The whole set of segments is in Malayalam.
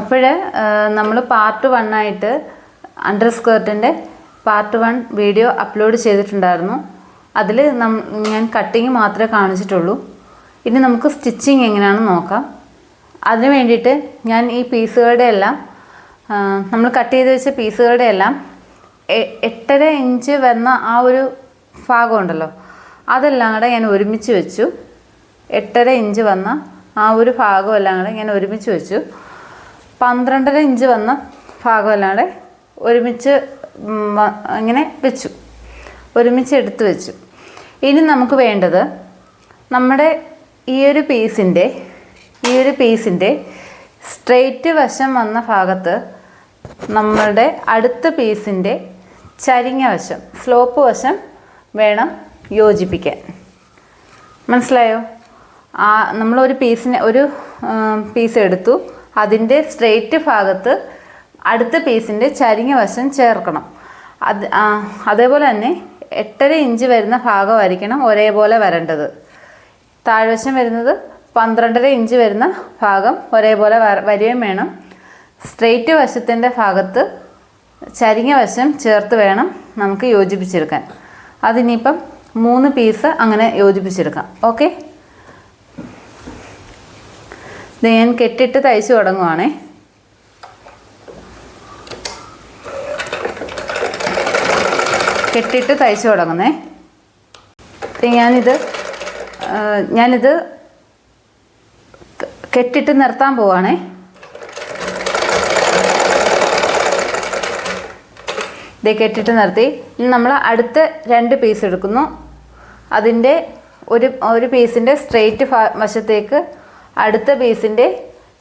അപ്പോൾ നമ്മൾ പാർട്ട് വൺ ആയിട്ട് അണ്ടർ സ്കേർട്ടിന്റെ പാർട്ട് വൺ വീഡിയോ അപ്ലോഡ് ചെയ്തിട്ടുണ്ടായിരുന്നു അതിൽ ഞാൻ കട്ടിങ് മാത്രമേ കാണിച്ചിട്ടുള്ളൂ. ഇനി നമുക്ക് സ്റ്റിച്ചിങ് എങ്ങനെയാണെന്ന് നോക്കാം. അതിന് വേണ്ടിയിട്ട് ഞാൻ ഈ പീസുകളുടെ എല്ലാം നമ്മൾ കട്ട് ചെയ്ത് വെച്ച പീസുകളുടെ എല്ലാം എട്ടര ഇഞ്ച് വന്ന ആ ഒരു ഭാഗം ഉണ്ടല്ലോ അതെല്ലാം കൂടെ ഞാൻ ഒരുമിച്ച് വെച്ചു. എട്ടര ഇഞ്ച് വന്ന ആ ഒരു ഭാഗം എല്ലാം കൂടെ ഞാൻ ഒരുമിച്ച് വെച്ചു. പന്ത്രണ്ടര ഇഞ്ച് വന്ന ഭാഗം എല്ലാം ഒരുമിച്ച് ഇങ്ങനെ വെച്ചു. ഒരുമിച്ച് എടുത്തു വെച്ചു. ഇനി നമുക്ക് വേണ്ടത് നമ്മുടെ ഈ ഒരു പീസിന്റെ ഈ ഒരു പീസിന്റെ സ്ട്രെയിറ്റ് വശം വന്ന ഭാഗത്ത് നമ്മളുടെ അടുത്ത പീസിന്റെ ചരിഞ്ഞ വശം സ്ലോപ്പ് വശം വേണം യോജിപ്പിക്കാൻ. മനസ്സിലായോ? ആ നമ്മളൊരു പീസിനെ ഒരു പീസ് എടുത്തു. അതിന്റെ സ്ട്രെയിറ്റ് ഭാഗത്ത് അടുത്ത പീസിന്റെ ചരിഞ്ഞ വശം ചേർക്കണം. അത് അതേപോലെ തന്നെ എട്ടര ഇഞ്ച് വരുന്ന ഭാഗമായിരിക്കണം ഒരേപോലെ വരേണ്ടത്. താഴ്വശം വരുന്നത് പന്ത്രണ്ടര ഇഞ്ച് വരുന്ന ഭാഗം ഒരേപോലെ വര- വരികയും വേണം. സ്ട്രെയിറ്റ് വശത്തിന്റെ ഭാഗത്ത് ചരിഞ്ഞ വശം ചേർത്ത് വേണം നമുക്ക് യോജിപ്പിച്ചെടുക്കാൻ. അതിനിപ്പം മൂന്ന് പീസ് അങ്ങനെ യോജിപ്പിച്ചെടുക്കാം. ഓക്കെ? ഇത് ഞാൻ കെട്ടിട്ട് തയ്ച്ചു തുടങ്ങുവാണേ. കെട്ടിട്ട് തയ്ച്ചു തുടങ്ങുന്നേ. ഞാനിത് ഞാനിത് കെട്ടിട്ട് നിർത്താൻ പോവാണേ. ഇത് കെട്ടിട്ട് നിർത്തി. നമ്മൾ അടുത്ത രണ്ട് പീസ് എടുക്കുന്നു. അതിന്റെ ഒരു ഒരു പീസിന്റെ സ്ട്രെയിറ്റ് വശത്തേക്ക് അടുത്ത പീസിന്റെ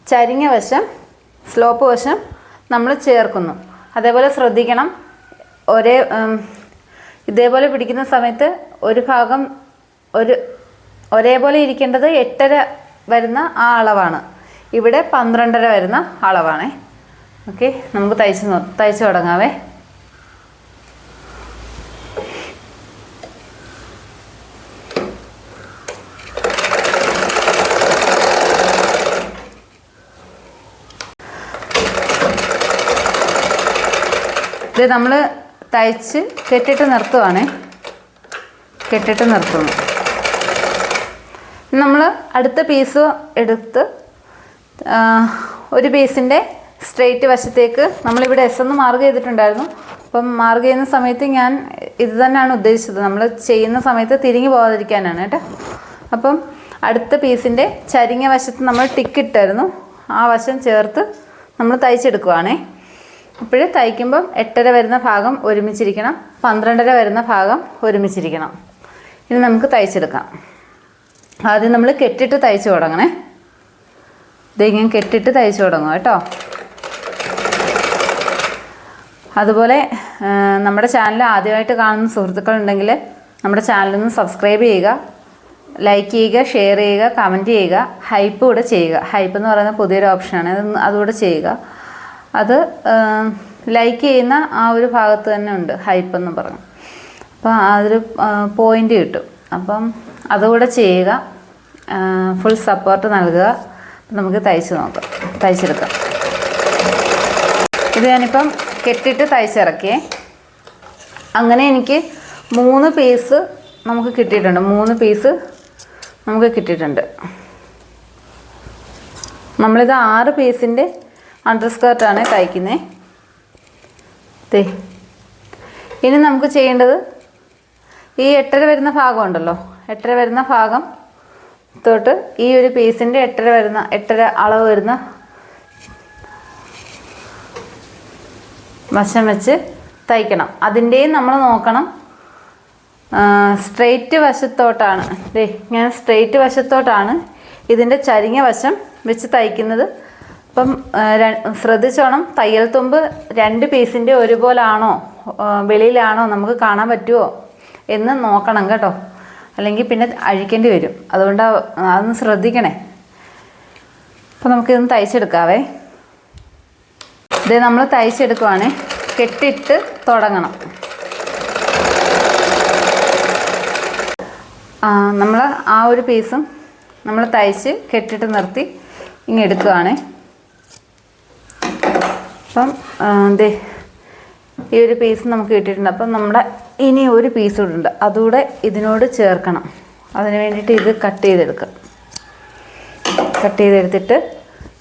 ചരിഞ്ഞ വശം സ്ലോപ്പ് വശം നമ്മൾ ചേർക്കുന്നു. അതേപോലെ ശ്രദ്ധിക്കണം ഒരേ ഇതേപോലെ പിടിക്കുന്ന സമയത്ത് ഒരു ഭാഗം ഒരു ഒരേപോലെ ഇരിക്കേണ്ടത് എട്ടര വരുന്ന ആ അളവാണ്. ഇവിടെ പന്ത്രണ്ടര വരുന്ന അളവാണേ. ഓക്കെ നമുക്ക് തയ്ച്ച് തയ്ച്ച് തുടങ്ങാവേ. ഇത് നമ്മൾ തയ്ച്ച് കെട്ടിട്ട് നിർത്തുവാണേ. കെട്ടിട്ട് നിർത്തുന്നു. നമ്മൾ അടുത്ത പീസ് എടുത്ത് ഒരു പീസിന്റെ സ്ട്രെയിറ്റ് വശത്തേക്ക് നമ്മളിവിടെ എസ് എന്ന് മാർക്ക് ചെയ്തിട്ടുണ്ടായിരുന്നു. അപ്പം മാർക്ക് ചെയ്യുന്ന സമയത്ത് ഞാൻ ഇത് തന്നെയാണ് ഉദ്ദേശിച്ചത്. നമ്മൾ ചെയ്യുന്ന സമയത്ത് തിരിഞ്ഞു പോകാതിരിക്കാനാണ് കേട്ടോ. അപ്പം അടുത്ത പീസിന്റെ ചരിഞ്ഞ വശത്ത് നമ്മൾ ടിക്കിട്ടായിരുന്നു ആ വശം ചേർത്ത് നമ്മൾ തയ്ച്ചെടുക്കുവാണേ. അപ്പോൾ തയ്ക്കുമ്പം എട്ടര വരുന്ന ഭാഗം ഒരുമിച്ചിരിക്കണം പന്ത്രണ്ടര വരുന്ന ഭാഗം ഒരുമിച്ചിരിക്കണം. ഇനി നമുക്ക് തയ്ച്ചെടുക്കാം. ആദ്യം നമ്മൾ കെട്ടിട്ട് തയ്ച്ചു തുടങ്ങണേ. ഇത് കെട്ടിട്ട് തയ്ച്ചു തുടങ്ങും കേട്ടോ. അതുപോലെ നമ്മുടെ ചാനൽ ആദ്യമായിട്ട് കാണുന്ന സുഹൃത്തുക്കളുണ്ടെങ്കിൽ നമ്മുടെ ചാനലൊന്ന് സബ്സ്ക്രൈബ് ചെയ്യുക ലൈക്ക് ചെയ്യുക ഷെയർ ചെയ്യുക കമന്റ് ചെയ്യുക ഹൈപ്പ് കൂടെ ചെയ്യുക. ഹൈപ്പ് എന്ന് പറയുന്ന പുതിയൊരു ഓപ്ഷനാണ്. അതുകൂടെ ചെയ്യുക. അത് ലൈക്ക് ചെയ്യുന്ന ആ ഒരു ഭാഗത്ത് തന്നെ ഉണ്ട് ഹൈപ്പ് എന്ന് പറഞ്ഞു. അപ്പോൾ അതൊരു പോയിന്റ് കിട്ടും. അപ്പം അതുകൂടെ ചെയ്യുക ഫുൾ സപ്പോർട്ട് നൽകുക. നമുക്ക് തയ്ച്ച് നോക്കാം തയ്ച്ചെടുക്കാം. ഇത് ഞാനിപ്പം കെട്ടിട്ട് തയ്ച്ചിറക്കിയേ. അങ്ങനെ എനിക്ക് മൂന്ന് പീസ് നമുക്ക് കിട്ടിയിട്ടുണ്ട്. മൂന്ന് പീസ് നമുക്ക് കിട്ടിയിട്ടുണ്ട്. നമ്മളിത് ആറ് പീസിന്റെ അണ്ടർ സ്കേർട്ടാണ് തയ്ക്കുന്നത് ഇനി നമുക്ക് ചെയ്യേണ്ടത് ഈ എട്ടര വരുന്ന ഭാഗം ഉണ്ടല്ലോ. എട്ടര വരുന്ന ഭാഗം തൊട്ട് ഈ ഒരു പീസിന്റെ എട്ടര വരുന്ന എട്ടര അളവ് വരുന്ന വശം വെച്ച് തയ്ക്കണം. അതിന്റെയും നമ്മൾ നോക്കണം. സ്ട്രെയിറ്റ് വശത്തോട്ടാണ്. ദേ ഞാൻ സ്ട്രെയിറ്റ് വശത്തോട്ടാണ് ഇതിന്റെ ചരിഞ്ഞ വശം വെച്ച് തയ്ക്കുന്നത്. അപ്പം ശ്രദ്ധിച്ചോണം. തയ്യൽ തുമ്പ് രണ്ട് പീസിന്റെ ഒരുപോലാണോ? വെളിയിലാണോ? നമുക്ക് കാണാൻ പറ്റുമോ എന്ന് നോക്കണം കേട്ടോ. അല്ലെങ്കിൽ പിന്നെ അഴിക്കേണ്ടി വരും. അതുകൊണ്ട് അതൊന്ന് ശ്രദ്ധിക്കണേ. അപ്പോൾ നമുക്കിതൊന്ന് തയ്ച്ചെടുക്കാവേ. ഇത് നമ്മൾ തയ്ച്ചെടുക്കുവാണേ. കെട്ടിട്ട് തുടങ്ങണം. നമ്മൾ ആ ഒരു പീസും നമ്മൾ തയ്ച്ച് കെട്ടിട്ട് നിർത്തി ഇങ്ങ് എടുക്കുകയാണ് അപ്പം ദേ ഈ ഒരു പീസ് നമുക്ക് കിട്ടിയിട്ടുണ്ട്. അപ്പം നമ്മുടെ ഇനി ഒരു പീസ് കൂടെ ഉണ്ട്. അതുകൂടെ ഇതിനോട് ചേർക്കണം. അതിന് വേണ്ടിയിട്ട് ഇത് കട്ട് ചെയ്തെടുക്കാം. കട്ട് ചെയ്തെടുത്തിട്ട്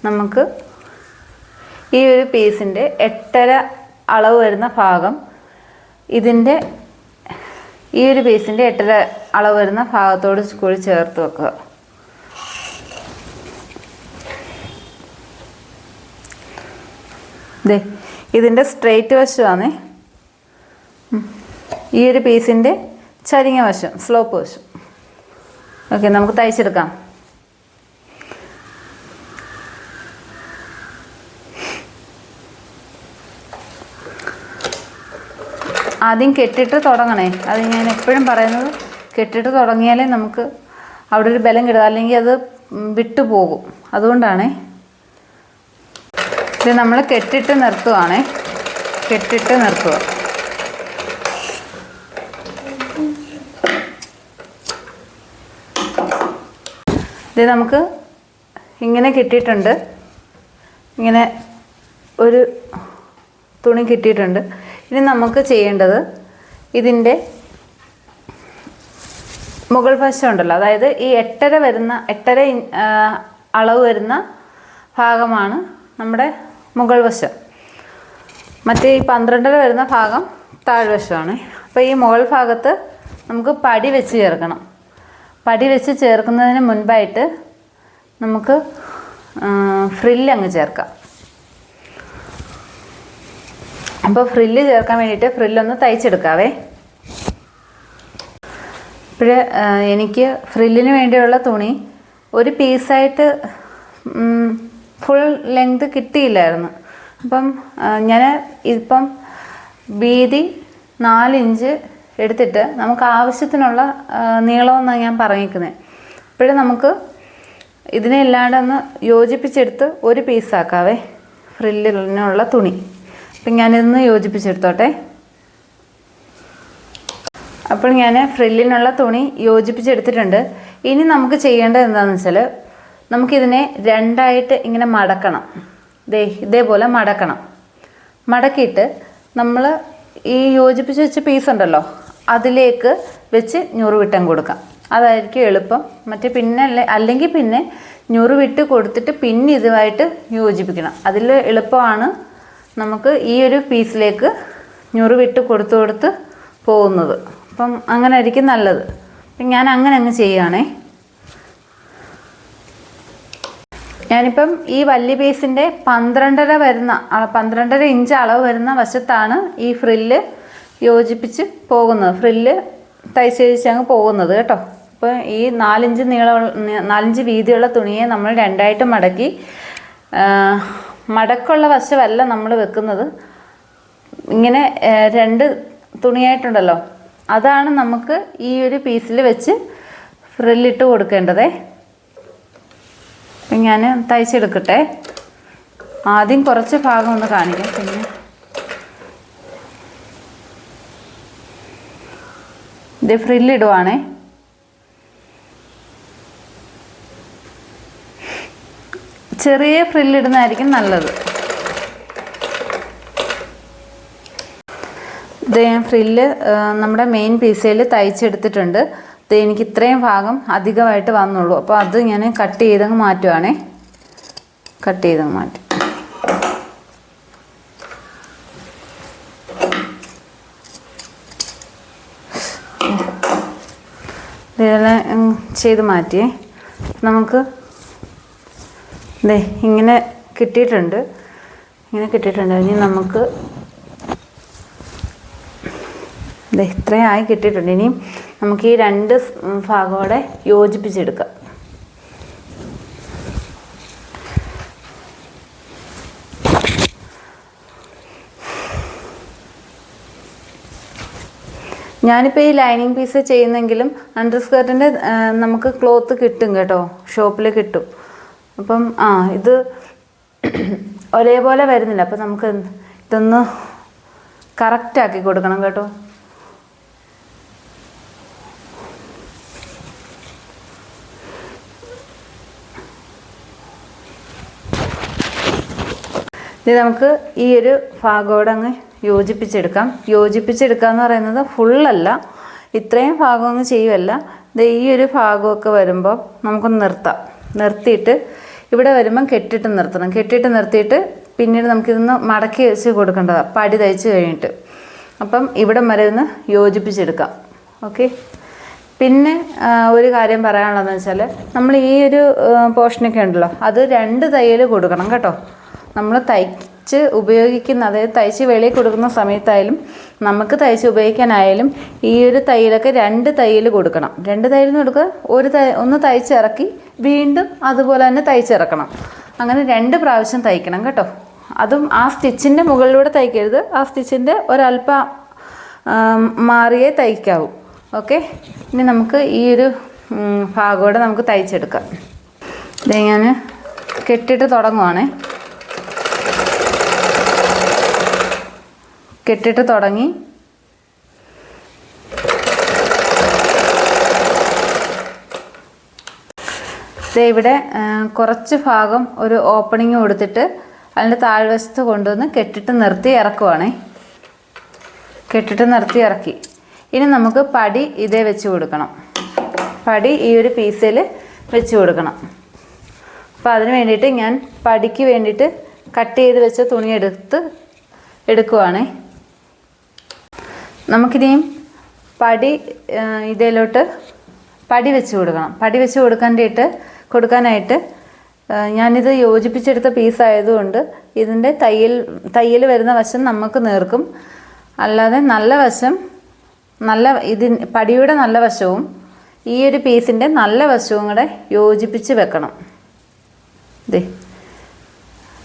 നമുക്ക് ഈ ഒരു പീസിന്റെ എട്ടര അളവ് വരുന്ന ഭാഗം ഇതിന്റെ ഈ ഒരു പീസിന്റെ എട്ടര അളവ് വരുന്ന ഭാഗത്തോട് കൂടി ചേർത്ത് വെക്കുക ദേ ഇതിന്റെ സ്ട്രെയിറ്റ് വശമാണ് ഈ ഒരു പീസിന്റെ ചരിഞ്ഞ വശം സ്ലോപ്പ് വശം. ഓക്കെ നമുക്ക് തയ്ച്ചെടുക്കാം. ആദ്യം കെട്ടിട്ട് തുടങ്ങണേ. അത് ഞാൻ എപ്പോഴും പറയുന്നത് കെട്ടിട്ട് തുടങ്ങിയാലേ നമുക്ക് അവിടെ ഒരു ബലം കിട്ടുക. അല്ലെങ്കിൽ അത് വിട്ടുപോകും. അതുകൊണ്ടാണേ ഇത് നമ്മൾ കെട്ടിട്ട് നിർത്തുവാണേ. കെട്ടിട്ട് നിർത്തുക. ഇത് നമുക്ക് ഇങ്ങനെ കിട്ടിയിട്ടുണ്ട്. ഇങ്ങനെ ഒരു തുണി കിട്ടിയിട്ടുണ്ട്. ഇനി നമുക്ക് ചെയ്യേണ്ടത് ഇതിന്റെ മുകൾ വശം ഉണ്ടല്ലോ. അതായത് ഈ എട്ടര വരുന്ന എട്ടര അളവ് വരുന്ന ഭാഗമാണ് നമ്മുടെ മുകൾ വശം. മറ്റേ ഈ പന്ത്രണ്ടര വരുന്ന ഭാഗം താഴ്വശമാണ്. അപ്പോൾ ഈ മുകൾ ഭാഗത്ത് നമുക്ക് പടി വെച്ച് ചേർക്കണം. പടി വെച്ച് ചേർക്കുന്നതിന് മുൻപായിട്ട് നമുക്ക് ഫ്രില്ല് അങ്ങ് ചേർക്കാം. അപ്പോൾ ഫ്രില്ല് ചേർക്കാൻ വേണ്ടിയിട്ട് ഫ്രില്ലൊന്ന് തയ്ച്ചെടുക്കാവേ. ഇപ്പോൾ എനിക്ക് ഫ്രില്ലിന് വേണ്ടിയുള്ള തുണി ഒരു പീസായിട്ട് ഫുൾ ലെങ്ത് കിട്ടിയില്ലായിരുന്നു. അപ്പം ഞാൻ ഇപ്പം വീതി നാലിഞ്ച് എടുത്തിട്ട് നമുക്ക് ആവശ്യത്തിനുള്ള നീളമെന്നാണ് ഞാൻ പറഞ്ഞിരിക്കുന്നത് ഇപ്പോഴും നമുക്ക് ഇതിനെ ഇല്ലാണ്ട് ഒന്ന് യോജിപ്പിച്ചെടുത്ത് ഒരു പീസാക്കാവേ ഫ്രില്ലിനുള്ള തുണി. അപ്പം ഞാനിതൊന്ന് യോജിപ്പിച്ചെടുത്തോട്ടെ. അപ്പോൾ ഞാൻ ഫ്രില്ലിനുള്ള തുണി യോജിപ്പിച്ചെടുത്തിട്ടുണ്ട്. ഇനി നമുക്ക് ചെയ്യേണ്ടത് എന്താണെന്ന് വെച്ചാൽ നമുക്കിതിനെ രണ്ടായിട്ട് ഇങ്ങനെ മടക്കണം. ദേ ഇതേപോലെ മടക്കണം. മടക്കിയിട്ട് നമ്മൾ ഈ യോജിപ്പിച്ച് വെച്ച പീസ് ഉണ്ടല്ലോ അതിലേക്ക് വെച്ച് ഞുറുവിട്ടം കൊടുക്കാം അതായിരിക്കും എളുപ്പം. മറ്റേ പിന്നെ അല്ലെ അല്ലെങ്കിൽ പിന്നെ ഞുറുവിട്ട് കൊടുത്തിട്ട് പിന്നെ ഇതുമായിട്ട് യോജിപ്പിക്കണം. അതിൽ എളുപ്പമാണ് നമുക്ക് ഈ ഒരു പീസിലേക്ക് ഞുറുവിട്ട് കൊടുത്തു കൊടുത്ത് പോകുന്നത്. അപ്പം അങ്ങനെ ആയിരിക്കും നല്ലത്. അപ്പം ഞാൻ അങ്ങനെ അങ്ങ് ചെയ്യുകയാണേ ഞാനിപ്പം ഈ വല്യ പീസിന്റെ പന്ത്രണ്ടര വരുന്ന പന്ത്രണ്ടര ഇഞ്ച് അളവ് വരുന്ന വശത്താണ് ഈ ഫ്രില്ല് യോജിപ്പിച്ച് പോകുന്നത്. ഫ്രില്ല് തയ്ച്ച് അങ്ങ് പോകുന്നത് കേട്ടോ. അപ്പോൾ ഈ നാലിഞ്ച് നീളമുള്ള നാലിഞ്ച് വീതിയുള്ള തുണിയെ നമ്മൾ രണ്ടായിട്ട് മടക്കി മടക്കുള്ള വശമല്ല നമ്മൾ വെക്കുന്നത്. ഇങ്ങനെ രണ്ട് തുണിയായിട്ടുണ്ടല്ലോ. അതാണ് നമുക്ക് ഈ ഒരു പീസിൽ വെച്ച് ഫ്രില്ലിട്ട് കൊടുക്കേണ്ടതേ. അപ്പം ഞാൻ തയ്ച്ചെടുക്കട്ടെ. ആദ്യം കുറച്ച് ഭാഗം ഒന്ന് കാണിക്കാം. പിന്നെ ഇത് ഫ്രില്ലിടുവാണേ. ചെറിയ ഫ്രില്ലിടുന്നതായിരിക്കും നല്ലത്. ഇത് ഞാൻ ഫ്രില്ല് നമ്മുടെ മെയിൻ പീസയിൽ തയ്ച്ചെടുത്തിട്ടുണ്ട്. എനിക്ക് ഇത്രയും ഭാഗം അധികമായിട്ട് വന്നുള്ളൂ. അപ്പോൾ അത് ഞാൻ കട്ട് ചെയ്തങ്ങ് മാറ്റുവാണേ. കട്ട് ചെയ്തങ്ങ് മാറ്റും. ഇതെല്ലാം ചെയ്ത് മാറ്റിയേ. നമുക്ക് ദേ ഇങ്ങനെ കിട്ടിയിട്ടുണ്ട്. ഇങ്ങനെ കിട്ടിയിട്ടുണ്ട്. ഇനി നമുക്ക് ദേ ഇത്രയായി കിട്ടിയിട്ടുണ്ട്. ഇനിയും നമുക്ക് ഈ രണ്ട് ഭാഗമോടെ യോജിപ്പിച്ചെടുക്കാം. ഞാനിപ്പോൾ ഈ ലൈനിങ് പീസ് ചെയ്യുന്നെങ്കിലും അണ്ടർ സ്കേർട്ടിന്റെ നമുക്ക് ക്ലോത്ത് കിട്ടും കേട്ടോ. ഷോപ്പിൽ കിട്ടും. അപ്പം ആ ഇത് ഒരേപോലെ വരുന്നില്ല. അപ്പം നമുക്ക് ഇതൊന്ന് കറക്റ്റാക്കി കൊടുക്കണം കേട്ടോ. ഇത് നമുക്ക് ഈ ഒരു ഭാഗോടെ അങ്ങ് യോജിപ്പിച്ചെടുക്കാം. യോജിപ്പിച്ചെടുക്കുക എന്ന് പറയുന്നത് ഫുള്ളല്ല ഇത്രയും ഭാഗം അങ്ങ് ചെയ്യുമല്ല ഇത് ഈ ഒരു ഭാഗമൊക്കെ വരുമ്പോൾ നമുക്കൊന്ന് നിർത്താം. നിർത്തിയിട്ട് ഇവിടെ വരുമ്പം കെട്ടിട്ട് നിർത്തണം. കെട്ടിട്ട് നിർത്തിയിട്ട് പിന്നീട് നമുക്കിതൊന്ന് മടക്കി വെച്ച് കൊടുക്കേണ്ടതാണ് പടി തയ്ച്ച് കഴിഞ്ഞിട്ട്. അപ്പം ഇവിടം വരെ ഒന്ന് യോജിപ്പിച്ചെടുക്കാം. ഓക്കെ? പിന്നെ ഒരു കാര്യം പറയാനുള്ളതെന്ന് വെച്ചാൽ നമ്മൾ ഈ ഒരു പോർഷനൊക്കെ ഉണ്ടല്ലോ. അത് രണ്ട് തയ്യൽ കൊടുക്കണം കേട്ടോ. നമ്മൾ തയ്ച്ച് ഉപയോഗിക്കുന്ന അതായത് തയ്ച്ച് വെളിയിൽ കൊടുക്കുന്ന സമയത്തായാലും നമുക്ക് തയ്ച്ച് ഉപയോഗിക്കാനായാലും ഈ ഒരു തയ്യലൊക്കെ രണ്ട് തയ്യൽ കൊടുക്കണം. രണ്ട് തയ്യൽ കൊടുക്കുക ഒരു തൈ ഒന്ന് തയ്ച്ചിറക്കി വീണ്ടും അതുപോലെ തന്നെ തയ്ച്ചിറക്കണം. അങ്ങനെ രണ്ട് പ്രാവശ്യം തയ്ക്കണം കേട്ടോ. അതും ആ സ്റ്റിച്ചിന്റെ മുകളിലൂടെ തയ്ക്കരുത്. ആ സ്റ്റിച്ചിന്റെ ഒരല്പ മാറിയേ തയ്ക്കാവൂ. ഓക്കെ? ഇനി നമുക്ക് ഈ ഒരു ഭാഗോടെ നമുക്ക് തയ്ച്ചെടുക്കാം. ഇത് ഞാൻ കെട്ടിട്ട് തുടങ്ങുവാണേ. കെട്ടിട്ട് തുടങ്ങി. ഇവിടെ കുറച്ച് ഭാഗം ഒരു ഓപ്പണിങ് കൊടുത്തിട്ട് അതിന്റെ താഴ്വശത്ത് കൊണ്ടുവന്ന് കെട്ടിട്ട് നിർത്തി ഇറക്കുവാണേ. കെട്ടിട്ട് നിർത്തി ഇറക്കി. ഇനി നമുക്ക് പടി ഇതേ വെച്ച് കൊടുക്കണം. പടി ഈ ഒരു പീസിൽ വെച്ച് കൊടുക്കണം. അപ്പോൾ അതിന് വേണ്ടിയിട്ട് ഞാൻ പടിക്ക് വേണ്ടിയിട്ട് കട്ട് ചെയ്ത് വെച്ച തുണി എടുത്ത് എടുക്കുവാണേ. നമുക്കിനിയും പടി ഇതിലോട്ട് പടി വെച്ച് കൊടുക്കണം. പടി വെച്ച് കൊടുക്കാനായിട്ട് കൊടുക്കാനായിട്ട് ഞാനിത് യോജിപ്പിച്ചെടുത്ത പീസ് ആയതുകൊണ്ട് ഇതിന്റെ തയ്യൽ തയ്യൽ വരുന്ന വശം നമുക്ക് നേർക്കും. അല്ലാതെ നല്ല വശം നല്ല ഇതി പടിയുടെ നല്ല വശവും ഈ ഒരു പീസിന്റെ നല്ല വശവും കൂടെ യോജിപ്പിച്ച് വെക്കണം. ദേ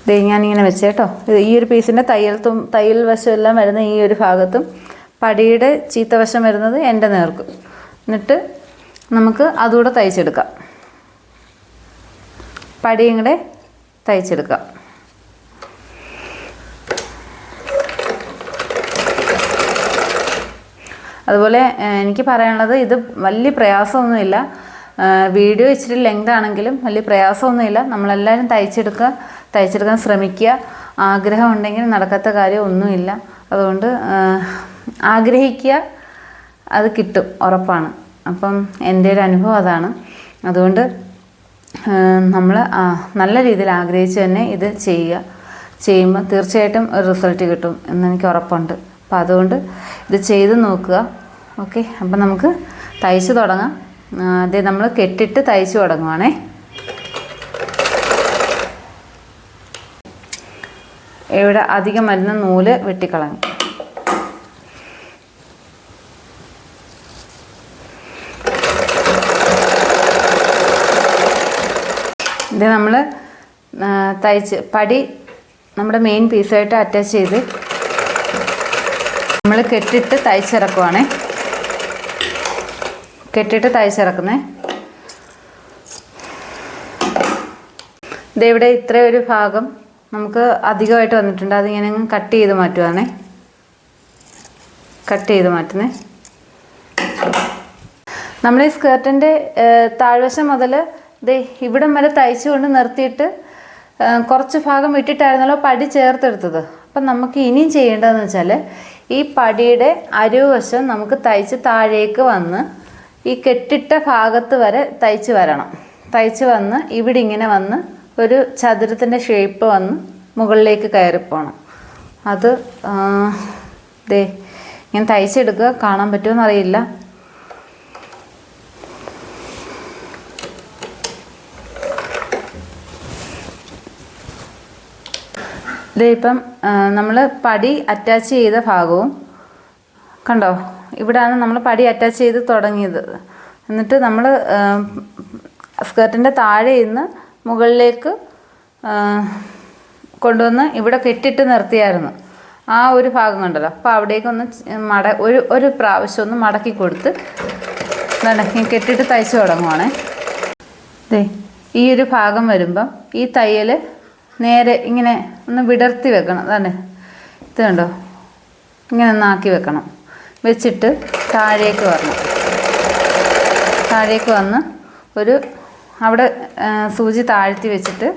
ദേ ഞാനിങ്ങനെ വെച്ചേട്ടോ ഈ ഒരു പീസിന്റെ തയ്യൽ തയ്യൽ വശമെല്ലാം വരുന്ന ഈ ഒരു ഭാഗത്തും പടിയുടെ ചീത്ത വശം വരുന്നത് എന്റെ നേർക്കും. എന്നിട്ട് നമുക്ക് അതുകൂടെ തയ്ച്ചെടുക്കാം. പടിയും കൂടെ തയ്ച്ചെടുക്കാം. അതുപോലെ എനിക്ക് പറയാനുള്ളത് ഇത് വലിയ പ്രയാസമൊന്നുമില്ല. വീഡിയോ ഇച്ചിരി ലെങ്ത് ആണെങ്കിലും വലിയ പ്രയാസമൊന്നുമില്ല. നമ്മളെല്ലാവരും തയ്ച്ചെടുക്കുക തയ്ച്ചെടുക്കാൻ ശ്രമിക്കുക. ആഗ്രഹം ഉണ്ടെങ്കിൽ നടക്കാത്ത കാര്യമൊന്നുമില്ല അതുകൊണ്ട് ആഗ്രഹിക്കുക അത് കിട്ടും ഉറപ്പാണ്. അപ്പം എന്റെ ഒരു അനുഭവം അതാണ്. അതുകൊണ്ട് നമ്മൾ നല്ല രീതിയിൽ ആഗ്രഹിച്ച് തന്നെ ഇത് ചെയ്യുക. ചെയ്യുമ്പോൾ തീർച്ചയായിട്ടും ഒരു റിസൾട്ട് കിട്ടും എന്നെനിക്ക് ഉറപ്പുണ്ട്. അപ്പോൾ അതുകൊണ്ട് ഇത് ചെയ്ത് നോക്കുക. ഓക്കെ അപ്പം നമുക്ക് തയ്ച്ച് തുടങ്ങാം. ആ, നമ്മൾ കെട്ടിട്ട് തയ്ച്ച് തുടങ്ങുവാണേ. ഇവിടെ അധികം വരുന്ന നൂൽ വെട്ടിക്കളഞ്ഞു. ഇത് നമ്മൾ തയ്ച്ച് പടി നമ്മുടെ മെയിൻ പീസായിട്ട് അറ്റാച്ച് ചെയ്ത് നമ്മൾ കെട്ടിട്ട് തയ്ച്ചിറക്കുവാണേ. കെട്ടിട്ട് തയ്ച്ചിറക്കുന്നേ. ഇവിടെ ഇത്ര ഒരു ഭാഗം നമുക്ക് അധികമായിട്ട് വന്നിട്ടുണ്ട്. അത് ഇങ്ങനെ കട്ട് ചെയ്ത് മാറ്റുവാണേ. കട്ട് ചെയ്ത് മാറ്റുന്നേ. നമ്മൾ ഈ സ്കേർട്ടിന്റെ താഴ്വശം മുതൽ ദേ ഇവിടം വരെ തയ്ച്ചു കൊണ്ട് നിർത്തിയിട്ട് കുറച്ച് ഭാഗം വിട്ടിട്ടായിരുന്നല്ലോ പടി ചേർത്തെടുത്തത്. അപ്പം നമുക്ക് ഇനിയും ചെയ്യേണ്ടതെന്ന് വെച്ചാൽ ഈ പടിയുടെ അരുവശം നമുക്ക് തയ്ച്ച് താഴേക്ക് വന്ന് ഈ കെട്ടിട്ട ഭാഗത്ത് വരെ തയ്ച്ച് വരണം. തയ്ച്ച് വന്ന് ഇവിടെ ഇങ്ങനെ വന്ന് ഒരു ചതുരത്തിന്റെ ഷേപ്പ് വന്ന് മുകളിലേക്ക് കയറിപ്പോണം അത് ദേ ഇങ്ങനെ തയ്ച്ചെടുക്കുക കാണാൻ പറ്റുമോ അറിയില്ല ദേ ഇപ്പം നമ്മൾ പടി അറ്റാച്ച് ചെയ്ത ഭാഗവും കണ്ടോ? ഇവിടെയാണ് നമ്മൾ പടി അറ്റാച്ച് ചെയ്ത് തുടങ്ങിയത്. എന്നിട്ട് നമ്മൾ സ്കേർട്ടിന്റെ താഴെ നിന്ന് മുകളിലേക്ക് കൊണ്ടുവന്ന് ഇവിടെ കെട്ടിട്ട് നിർത്തിയായിരുന്നു. ആ ഒരു ഭാഗം കണ്ടല്ലോ. അപ്പോൾ അവിടേക്കൊന്ന് മട ഒരു ഒരു പ്രാവശ്യം ഒന്ന് മടക്കി കൊടുത്ത് നടക്കി കെട്ടിട്ട് തയ്ച്ച് തുടങ്ങുവാണേ. ദേ ഈ ഒരു ഭാഗം വരുമ്പം ഈ തയ്യൽ നേരെ ഇങ്ങനെ ഒന്ന് വിടർത്തി വെക്കണം. അതാണ്. ഇത് കണ്ടോ? ഇങ്ങനെ ഒന്നാക്കി വെക്കണം. വെച്ചിട്ട് താഴേക്ക് വരണം. താഴേക്ക് വന്ന് ഒരു അവിടെ സൂചി താഴ്ത്തി വെച്ചിട്ട്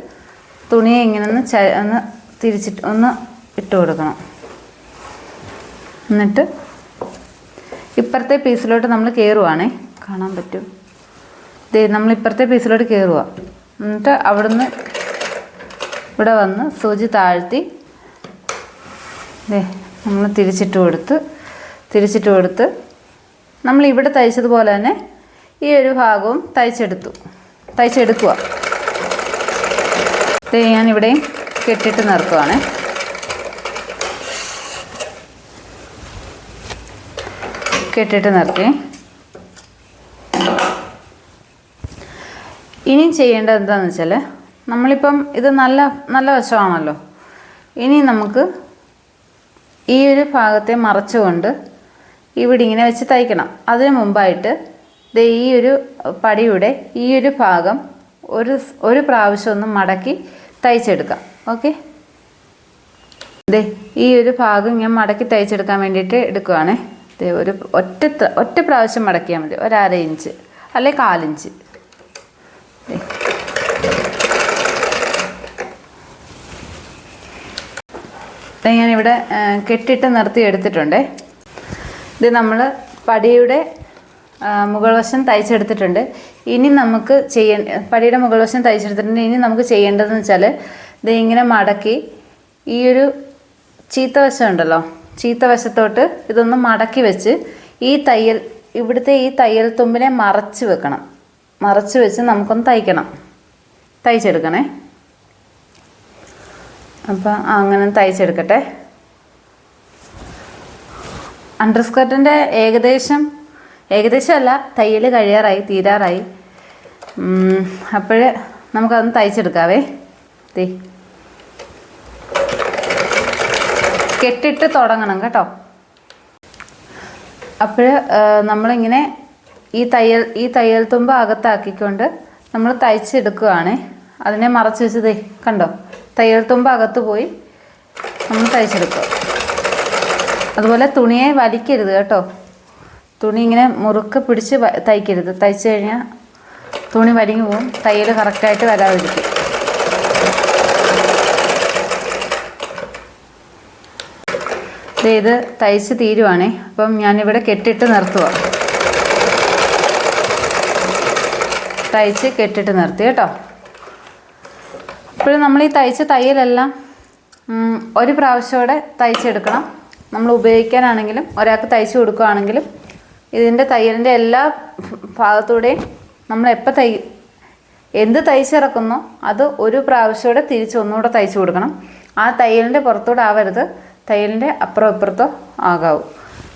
തുണിയെ ഇങ്ങനെ ഒന്ന് ച ഒന്ന് തിരിച്ചിട്ട് ഒന്ന് ഇട്ട് കൊടുക്കണം. എന്നിട്ട് ഇപ്പുറത്തെ പീസിലോട്ട് നമ്മൾ കയറുവാണേ കാണാൻ പറ്റും. നമ്മൾ ഇപ്പുറത്തെ പീസിലോട്ട് കയറുക എന്നിട്ട് അവിടുന്ന് ഇവിടെ വന്ന് സൂചി താഴ്ത്തി നമ്മൾ തിരിച്ചിട്ട് കൊടുത്ത് തിരിച്ചിട്ട് കൊടുത്ത് നമ്മൾ ഇവിടെ തയ്ച്ചതുപോലെ തന്നെ ഈ ഒരു ഭാഗവും തയ്ച്ചെടുത്തു തയ്ച്ചെടുക്കുക ദേ ഞാനിവിടെയും കെട്ടിട്ട് നിർത്തുവാണ്. കെട്ടിട്ട് നിർത്തി. ഇനിയും ചെയ്യേണ്ടത് എന്താണെന്ന് വെച്ചാൽ നമ്മളിപ്പം ഇത് നല്ല നല്ല വശമാണല്ലോ. ഇനി നമുക്ക് ഈ ഒരു ഭാഗത്തെ മറച്ചുകൊണ്ട് ഇവിടെ ഇങ്ങനെ വെച്ച് തയ്ക്കണം. അതിനു മുമ്പായിട്ട് ഇത് ഈ ഒരു പടിയുടെ ഈ ഒരു ഭാഗം ഒരു ഒരു പ്രാവശ്യം ഒന്ന് മടക്കി തയ്ച്ചെടുക്കാം. ഓക്കെ? ദേ ഈ ഒരു ഭാഗം ഞാൻ മടക്കി തയ്ച്ചെടുക്കാൻ വേണ്ടിയിട്ട് എടുക്കുവാണേ. ദേ ഒരു ഒറ്റ ഒറ്റ പ്രാവശ്യം മടക്കിയാൽ മതി. ഒരു അര ഇഞ്ച് അല്ലെ കാലിഞ്ച്. ദേ. ദേ ഞാനിവിടെ കെട്ടിട്ട് നിർത്തി എടുത്തിട്ടുണ്ട്. ഇത് നമ്മൾ പടിയുടെ മുകൾ വശം തയ്ച്ചെടുത്തിട്ടുണ്ട്. ഇനി നമുക്ക് ചെയ്യ പടിയുടെ മുകൾ വശം തയ്ച്ചെടുത്തിട്ടുണ്ട്. ഇനി നമുക്ക് ചെയ്യേണ്ടതെന്ന് വെച്ചാൽ ഇത് ഇങ്ങനെ മടക്കി ഈ ഒരു ചീത്ത വശം ഉണ്ടല്ലോ ചീത്ത വശത്തോട്ട് ഇതൊന്ന് മടക്കി വെച്ച് ഈ തയ്യൽ ഇവിടുത്തെ ഈ തയ്യൽ തുമ്പിനെ മറച്ച് വെക്കണം. മറച്ച് വെച്ച് നമുക്കൊന്ന് തയ്ക്കണം. തയ്ച്ചെടുക്കണേ. അപ്പം അങ്ങനെ തയ്ച്ചെടുക്കട്ടെ. അണ്ടർ സ്കർട്ടിന്റെ ഏകദേശം ഏകദേശം അല്ല തയ്യൽ കഴിയാറായി തീരാറായി. അപ്പോൾ നമുക്കതൊന്ന് തയ്ച്ചെടുക്കാവേ. തീ കെട്ടിട്ട് തുടങ്ങണം കേട്ടോ. അപ്പോൾ നമ്മളിങ്ങനെ ഈ തയ്യൽ ഈ തയ്യൽ തുമ്പ് അകത്താക്കിക്കൊണ്ട് നമ്മൾ തയ്ച്ചെടുക്കുകയാണ് അതിനെ മറച്ചു വെച്ചതേ കണ്ടോ? തയ്യൽ തുമ്പ് അകത്ത് പോയി നമ്മൾ തയ്ച്ചെടുക്കുക. അതുപോലെ തുണിയെ വലിക്കരുത് കേട്ടോ. തുണി ഇങ്ങനെ മുറുക്ക് പിടിച്ച് തയ്ക്കരുത്. തയ്ച്ച് കഴിഞ്ഞാൽ തുണി വലിഞ്ഞു പോകും തയ്യൽ കറക്റ്റായിട്ട് വരാതിരിക്കും. ഇത് തയ്ച്ച് തീരുവാണേ. അപ്പം ഞാനിവിടെ കെട്ടിട്ട് നിർത്തുക തയ്ച്ച് കെട്ടിട്ട് നിർത്തി കേട്ടോ. ഇപ്പോഴും നമ്മൾ ഈ തയ്ച്ച തയ്യലെല്ലാം ഒരു പ്രാവശ്യമോടെ തയ്ച്ചെടുക്കണം. നമ്മൾ ഉപയോഗിക്കാനാണെങ്കിലും ഒരാൾക്ക് തയ്ച്ചു കൊടുക്കുകയാണെങ്കിലും ഇതിന്റെ തയ്യലിന്റെ എല്ലാ ഭാഗത്തൂടെയും നമ്മൾ എപ്പോൾ തൈ എന്ത് തയ്ച്ചിറക്കുന്നോ അത് ഒരു പ്രാവശ്യമോടെ തിരിച്ച് ഒന്നുകൂടെ തയ്ച്ചു കൊടുക്കണം. ആ തയ്യലിന്റെ പുറത്തൂടെ ആവരുത് തയ്യലിന്റെ അപ്പുറം ഇപ്പുറത്തോ ആകാവൂ.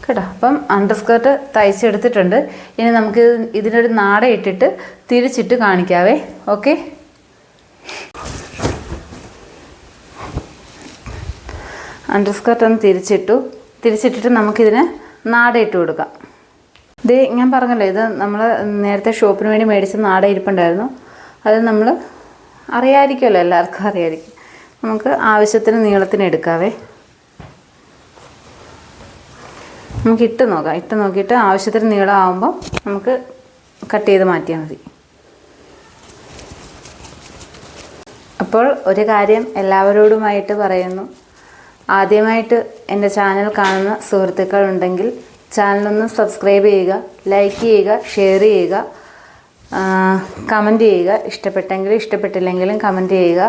കേട്ടോ? അപ്പം അണ്ടർ സ്കേർട്ട് തയ്ച്ചെടുത്തിട്ടുണ്ട്. ഇനി നമുക്ക് ഇതിനൊരു നാട ഇട്ടിട്ട് തിരിച്ചിട്ട് കാണിക്കാവേ. ഓക്കെ? അണ്ടർ സ്കർട്ട് ഒന്ന് തിരിച്ചിട്ടു. തിരിച്ചിട്ടിട്ട് നമുക്കിതിന് നാട ഇട്ട് കൊടുക്കാം. ഇത് ഞാൻ പറഞ്ഞല്ലോ ഇത് നമ്മൾ നേരത്തെ ഷോപ്പിന് വേണ്ടി മേടിച്ച നാട ഇരിപ്പുണ്ടായിരുന്നു. അത് നമ്മൾ അറിയാമായിരിക്കുമല്ലോ എല്ലാവർക്കും അറിയാമായിരിക്കും നമുക്ക് ആവശ്യത്തിന് നീളത്തിന് എടുക്കാവേ. നമുക്ക് ഇട്ട് നോക്കാം. ഇട്ട് നോക്കിയിട്ട് ആവശ്യത്തിന് നീളം ആകുമ്പോൾ നമുക്ക് കട്ട് ചെയ്ത് മാറ്റിയാൽ മതി. അപ്പോൾ ഒരു കാര്യം എല്ലാവരോടുമായിട്ട് പറയുന്നു. ആദ്യമായിട്ട് എന്റെ ചാനൽ കാണുന്ന സുഹൃത്തുക്കൾ ഉണ്ടെങ്കിൽ ചാനലൊന്ന് സബ്സ്ക്രൈബ് ചെയ്യുക ലൈക്ക് ചെയ്യുക ഷെയർ ചെയ്യുക കമന്റ് ചെയ്യുക. ഇഷ്ടപ്പെട്ടെങ്കിലും ഇഷ്ടപ്പെട്ടില്ലെങ്കിലും കമന്റ് ചെയ്യുക.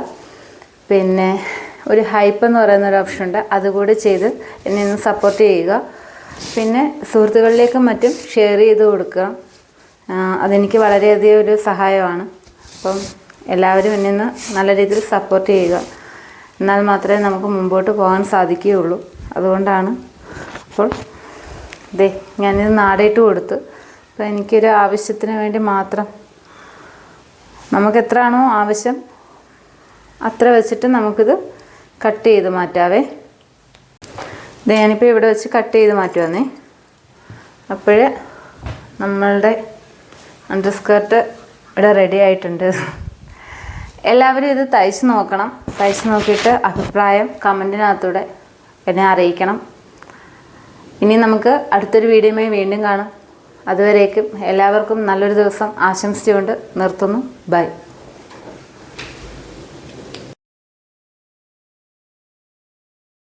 പിന്നെ ഒരു ഹൈപ്പ് എന്ന് പറയുന്ന ഒരു ഓപ്ഷൻ ഉണ്ട്. അതുകൂടി ചെയ്ത് എന്നെ ഒന്ന് സപ്പോർട്ട് ചെയ്യുക. പിന്നെ സുഹൃത്തുക്കളിലേക്കും മറ്റും ഷെയർ ചെയ്ത് കൊടുക്കുക. അതെനിക്ക് വളരെയധികം ഒരു സഹായമാണ്. അപ്പം എല്ലാവരും എന്നെ ഒന്ന് നല്ല രീതിയിൽ സപ്പോർട്ട് ചെയ്യുക. എന്നാൽ മാത്രമേ നമുക്ക് മുമ്പോട്ട് പോകാൻ സാധിക്കുകയുള്ളൂ. അതുകൊണ്ടാണ് അപ്പോൾ ദേ ഞാനിത് നാടേറ്റ് കൊടുത്ത്. അപ്പോൾ എനിക്കൊരു ആവശ്യത്തിന് വേണ്ടി മാത്രം നമുക്ക് എത്രയാണോ ആവശ്യം? അത്ര വെച്ചിട്ട് നമുക്കിത് കട്ട് ചെയ്ത് മാറ്റാവേ. ഇത് ഞാനിപ്പോൾ ഇവിടെ വെച്ച് കട്ട് ചെയ്ത് മാറ്റുവന്നേ. അപ്പോഴേ നമ്മളുടെ അണ്ടർ സ്കേർട്ട് ഇവിടെ റെഡി ആയിട്ടുണ്ട്. എല്ലാവരും ഇത് തയ്ച്ച് നോക്കണം. തയ്ച്ച് നോക്കിയിട്ട് അഭിപ്രായം കമന്റിനകത്തൂടെ എന്നെ അറിയിക്കണം. ഇനി നമുക്ക് അടുത്തൊരു വീഡിയോയുമായി വീണ്ടും കാണാം. അതുവരേക്കും എല്ലാവർക്കും നല്ലൊരു ദിവസം ആശംസിച്ചുകൊണ്ട് നിർത്തുന്നു. ബൈ.